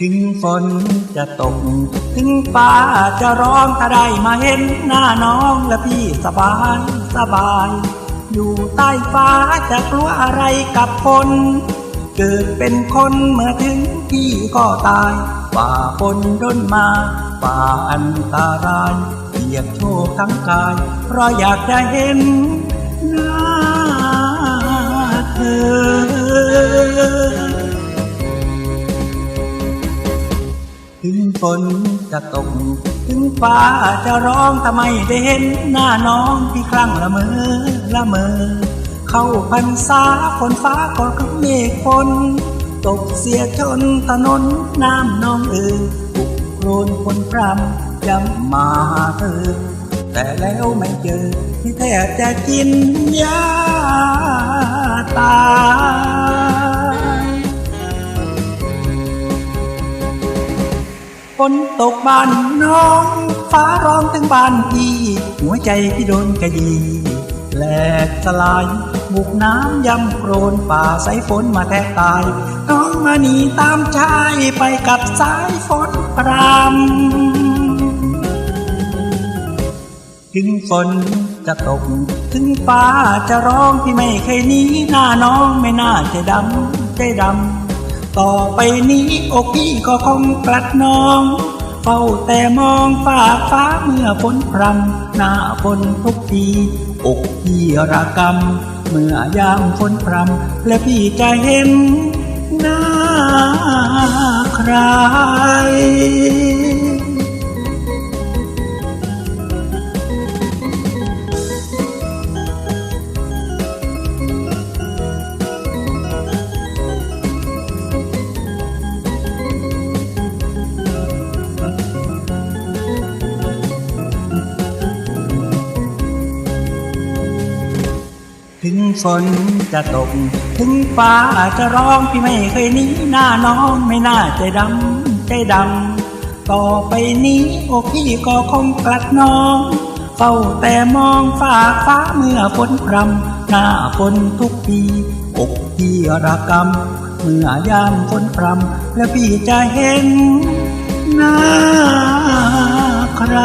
ถึงฝนจะตก ถึงฟ้าจะร้องถ้าได้มาเห็นหน้าน้องและพี่สบายสบาย อยู่ใต้ฟ้าจะกลัวอะไรกับคน เกิดเป็นคนเมื่อถึงพี่ก็ตายฝ่าฝนด้นมาฝ่าอันตรายเปียกโชกทั้งกาย เพราะอยากจะเห็นหน้าเธอ ฝนจะตก ถึงฟ้าจะร้องทำไมได้เห็นหน้าน้องที่คลั่งละเมอละเมอ เข้าพรรษาฝนฟ้าก็คือเมฆฝนตกเสียจนถนนน้ำน้องเอ่ยปุกโครนฝนพรำย้ำมาหาเธอ แต่แล้วไม่เจอที่แทบจะกินยาตา ฝนตกบ้านน้อง ฟ้าร้องถึงบ้านพี่ หัวใจพี่โดนกระยีแหลกสลายบุกน้ำยำโครนป่าสายฝนมาแทบตาย น้องมาหนีตามชายไปกับสายฝนพรำถึงฝนจะตก ถึงฟ้าจะร้องพี่ไม่เคยหนีหน้าน้องไม่น่าจะดำใจดำ ต่อไปนี้อกพี่ก็คงกลัดน้อง เฝ้าแต่มองฟ้าฟ้าเมื่อฝนพรำหน้าฝนทุกทีอกพี่ระกำเมื่อยามฝนพรำและพี่จะเห็นหน้าใคร ฝนจะตก ถึงฟ้าจะร้องพี่ไม่เคยหนีหน้าน้องไม่น่าใจดำใจดำต่อไปนี้อกพี่ก็คงกลัดน้องเฝ้าแต่มองฟ้าฟ้าเมื่อฝนพรำหน้าฝนทุกปีอกพี่ระกำเมื่อยามฝนพรำและพี่จะเห็นหน้าใคร